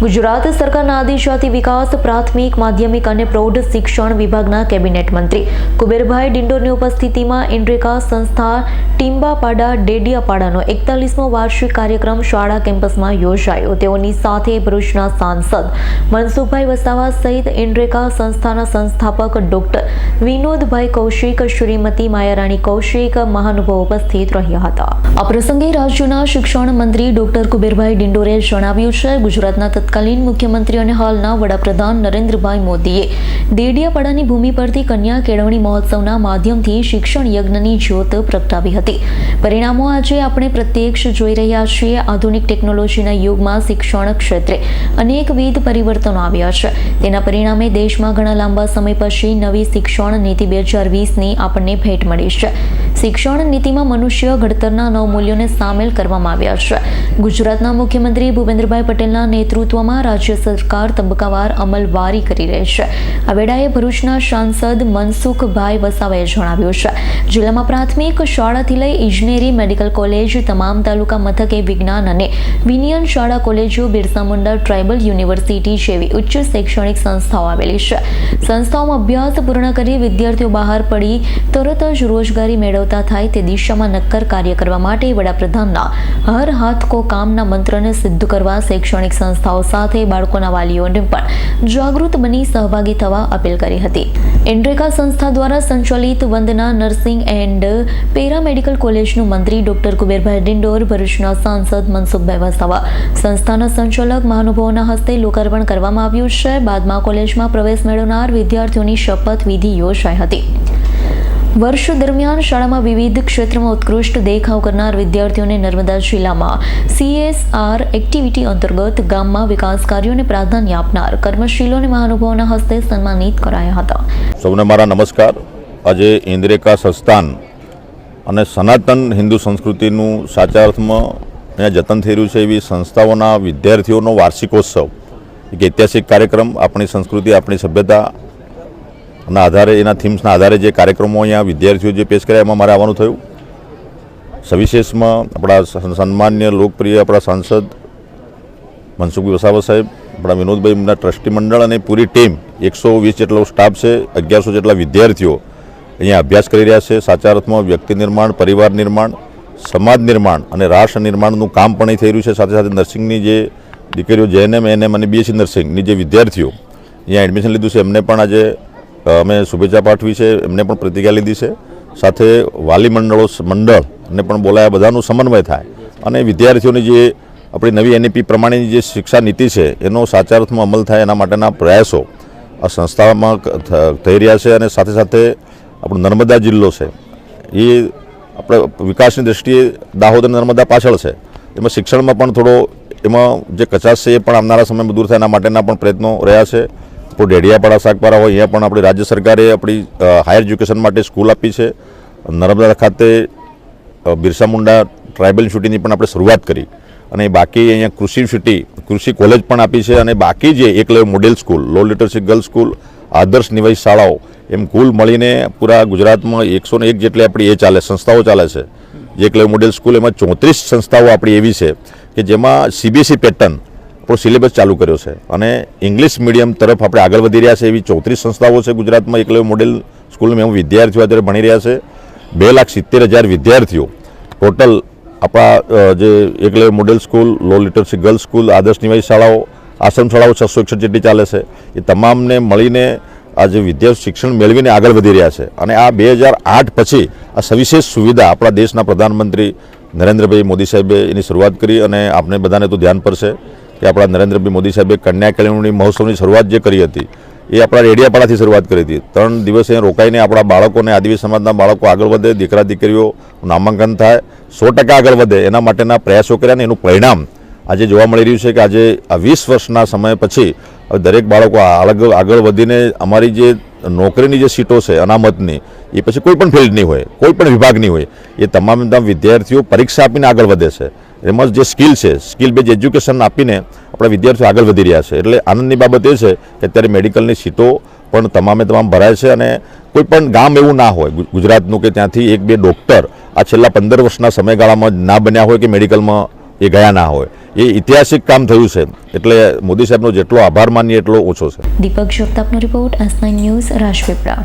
ગુજરાત સરકારના આદિજાતિ વિકાસ, પ્રાથમિક, માધ્યમિક અને પ્રૌઢ શિક્ષણ વિભાગના કેબિનેટ મંત્રી કુબેરભાઈ ડિંડોરની ઉપસ્થિતિમાં ઇન્ડ્રેકા સંસ્થા ટીમ્બાપાડા ડેડિયાપાડાનો એકતાલીસમો વાર્ષિક કાર્યક્રમ શાળા કેમ્પસમાં યોજાયો. તેઓની સાથે ભરૂચના સાંસદ મનસુખભાઈ વસાવા સહિત ઇન્ડ્રેકા સંસ્થાના સંસ્થાપક ડોક્ટર વિનોદભાઈ કૌશિક, શ્રીમતી માયારાણી કૌશિક મહાનુભાવ ઉપસ્થિત રહ્યા હતા. આ પ્રસંગે રાજ્યના શિક્ષણ મંત્રી ડોક્ટર કુબેરભાઈ ડિંડોરે જણાવ્યું છે, ગુજરાતના તત્કાલીન મુખ્યમંત્રી અને હાલના વડાપ્રધાન નરેન્દ્રભાઈ મોદીએ દેડિયાપાડાની ભૂમિ પરથી કન્યા કેળવણી મહોત્સવના માધ્યમથી શિક્ષણ યજ્ઞની જ્યોત પ્રગટાવી હતી. પરિણામો આજે આપણે પ્રત્યક્ષ જોઈ રહ્યા છીએ. આધુનિક ટેકનોલોજીના યુગમાં શિક્ષણ ક્ષેત્રે અનેકવિધ પરિવર્તનો આવ્યા છે. તેના પરિણામે દેશમાં ઘણા લાંબા સમય પછી નવી શિક્ષણ નીતિ બે હજાર વીસની આપણને ભેટ મળી છે. શિક્ષણ નીતિમાં મનુષ્ય ઘડતરના નવ મૂલ્યોને સામેલ કરવામાં આવ્યા છે. ગુજરાતના મુખ્યમંત્રી ભૂપેન્દ્રભાઈ પટેલના નેતૃત્વમાં રાજ્ય સરકાર તબક્કાવાર અમલવારી કરી રહી છે. આ વેળાએ ભરૂચના સાંસદ મનસુખભાઈ વસાવાએ જણાવ્યું છે. જિલ્લામાં પ્રાથમિક શાળાથી લઈ ઇજનેરી મેડિકલ કોલેજ, તમામ તાલુકા મથકે વિજ્ઞાન અને વિનિયન શાળા કોલેજો, બિરસા મુંડા ટ્રાઇબલ યુનિવર્સિટી જેવી ઉચ્ચ શૈક્ષણિક સંસ્થાઓ આવેલી છે. સંસ્થાઓમાં અભ્યાસ પૂર્ણ કરી વિદ્યાર્થીઓ બહાર પડી, તરત જ રોજગારી મેળવતા થાય તે દિશામાં નક્કર કાર્ય કરવા માટે વડાપ્રધાનના હર હાથ કો કામના મંત્રને સિદ્ધ કરવા શૈક્ષણિક સંસ્થાઓ સાથે બાળકોના વાલીઓને પણ જાગૃત બની સહભાગી થવા અપીલ કરી હતી. એન્ડ્રેકા સંસ્થા દ્વારા સંચાલિત વંદના નર્સિંગ એન્ડ પેરામેડિકલ કોલેજનું મંત્રી ડોક્ટર કુબેરભાઈ ડિંડોર, ભરૂચના સાંસદ મનસુખભાઈ વસાવા, સંસ્થાના સંચાલક મહાનુભાવોના હસ્તે લોકાર્પણ કરવામાં આવ્યું છે. બાદમાં કોલેજમાં પ્રવેશ મેળવનાર વિદ્યાર્થીઓની શપથ વિધિ યોજાઈ હતી. વર્ષ દરમિયાન શાળામાં વિવિધ ક્ષેત્રમાં ઉત્કૃષ્ટ દેખાવ કરનાર વિદ્યાર્થીઓને નર્મદા જિલ્લામાં સીએસઆર એક્ટિવિટી અંતર્ગત ગામમાં વિકાસ કાર્યોને પ્રાધાન્ય આપનાર કર્મશીલોને મહાનુભાવોના હસ્તે સન્માનિત કરાયા હતા. સૌને મારા નમસ્કાર. આજે ઇન્દ્રેકા સંસ્થાન અને સનાતન હિન્દુ સંસ્કૃતિનું સાચા અર્થમાં અહીંયા જતન થઈ રહ્યું છે એવી સંસ્થાઓના વિદ્યાર્થીઓનો વાર્ષિકોત્સવ, એક ઐતિહાસિક કાર્યક્રમ આપણી સંસ્કૃતિ, આપણી સભ્યતા ના આધારે એના થીમ્સના આધારે જે કાર્યક્રમો અહીંયા વિદ્યાર્થીઓ જે પેશ કર્યા એમાં મારે આવવાનું થયું. સવિશેષમાં આપણા સન્માન્ય લોકપ્રિય આપણા સાંસદ મનસુખભાઈ વસાવા સાહેબ, આપણા વિનોદભાઈ એમના ટ્રસ્ટી મંડળ અને પૂરી ટીમ એકસો વીસ જેટલો સ્ટાફ છે, અગિયારસો જેટલા વિદ્યાર્થીઓ અહીંયા અભ્યાસ કરી રહ્યા છે. સાચા અર્થમાં વ્યક્તિ નિર્માણ, પરિવાર નિર્માણ, સમાજ નિર્માણ અને રાષ્ટ્ર નિર્માણનું કામ પણ અહીં થઈ રહ્યું છે. સાથે સાથે નર્સિંગની જે દીકરીઓ જેએનએમ એનએમ અને બીએસસી નર્સિંગની જે વિદ્યાર્થીઓ અહીંયા એડમિશન લીધું છે, એમને પણ આજે અમે શુભેચ્છા પાઠવી છે, એમને પણ પ્રતિજ્ઞા લીધી છે. સાથે વાલી મંડળો મંડળ ને પણ બોલાયા, બધાનું સમન્વય થાય. અને વિદ્યાર્થીઓની જે આપણી નવી એનઈપી પ્રમાણેની જે શિક્ષા નીતિ છે, એનો સાચા અર્થમાં અમલ થાય એના માટેના પ્રયાસો આ સંસ્થામાં થઈ રહ્યા છે અને સાથે સાથે આપણો નર્મદા જિલ્લો છે. એ આપણે વિકાસની દ્રષ્ટિએ દાહોદ અને નર્મદા પાછળ છે. એમાં શિક્ષણમાં પણ થોડો, એમાં જે કચાશ છે એ પણ આવનારા સમયમાં દૂર થાય એના માટેના પણ પ્રયત્નો રહ્યા છે. આપણું ડેડિયાપાડા શાકપારા હોય, અહીંયા પણ આપણી રાજ્ય સરકારે આપણી હાયર એજ્યુકેશન માટે સ્કૂલ આપી છે. નર્મદા ખાતે બિરસા મુંડા ટ્રાઇબલ યુનિવર્સિટીની પણ આપણે શરૂઆત કરી. અને બાકી અહીંયા કૃષિ યુનિવર્સિટી, કૃષિ કોલેજ પણ આપી છે અને બાકી જે Eklavya model school, low literacy girls school, આદર્શ નિવાસી શાળાઓ, એમ કુલ મળીને પૂરા ગુજરાતમાં એકસો એક જેટલી આપણી એ ચાલે, સંસ્થાઓ ચાલે છે. જે એકલવ્ય મોડેલ સ્કૂલ એમાં ચોત્રીસ સંસ્થાઓ આપણી એવી છે કે જેમાં સીબીએસઈ પેટર્ન આપણો સિલેબસ ચાલુ કર્યો છે. અને ઇંગ્લિશ મીડિયમ તરફ આપણે આગળ વધી રહ્યા છે એવી ચોત્રીસ સંસ્થાઓ છે ગુજરાતમાં. એકલવ્ય મોડેલ સ્કૂલમાં એવું વિદ્યાર્થીઓ અત્યારે ભણી રહ્યા છે. બે લાખ સિત્તેર હજાર વિદ્યાર્થીઓ. ટોટલ આપણા જે Eklavya model school low literacy girls school આદર્શ નિવાસી શાળાઓ, આશ્રમ શાળાઓ છસો એકસઠ જેટલી ચાલે છે. એ તમામને મળીને આ જે વિદ્યાર્થી શિક્ષણ મેળવીને આગળ વધી રહ્યા છે. અને આ બે હજાર આઠ પછી આ સવિશેષ સુવિધા આપણા દેશના પ્રધાનમંત્રી નરેન્દ્રભાઈ મોદી સાહેબે એની શરૂઆત કરી અને આપણે બધાને તો ધ્યાન પડશે કે આપણા નરેન્દ્રભાઈ મોદી સાહેબે કન્યા કેળવણી મહોત્સવની શરૂઆત જે કરી હતી, એ આપણા રેડિયાપાડાથી શરૂઆત કરી હતી. ત્રણ દિવસ અહીં રોકાઈને આપણા બાળકોને આદિવાસી સમાજના બાળકો આગળ વધે, દીકરા દીકરીઓ નામાંકન થાય, સો ટકા આગળ વધે. એના માટેના પ્રયાસો કર્યા અને એનું પરિણામ આજે જોવા મળી રહ્યું છે કે આજે આ વીસ વર્ષના સમય પછી હવે દરેક બાળકો આગળ આગળ વધીને અમારી જે નોકરીની જે સીટો છે, અનામતની, એ પછી કોઈ પણ ફિલ્ડની હોય, કોઈ પણ વિભાગની હોય, એ તમામ વિદ્યાર્થીઓ પરીક્ષા આપીને આગળ વધે છે. એમાં જે સ્કિલ છે, સ્કિલ બેઝ એજ્યુકેશન આપીને આપણા વિદ્યાર્થીઓ આગળ વધી રહ્યા છે. એટલે આનંદની બાબત એ છે કે અત્યારે મેડિકલની સીટો પણ તમામે તમામ ભરાય છે અને કોઈ પણ ગામ એવું ના હોય ગુજરાતનું કે ત્યાંથી એક બે ડૉક્ટર આ છેલ્લા પંદર વર્ષના સમયગાળામાં ના બન્યા હોય કે મેડિકલમાં એ ગયા ના હોય. એ ઐતિહાસિક કામ થયું છે. એટલે મોદી સાહેબનો જેટલો આભાર માનીએ એટલો ઓછો છે. દીપક જગતાપનો રિપોર્ટ નાઇન ન્યૂઝ, રાજપીપળા.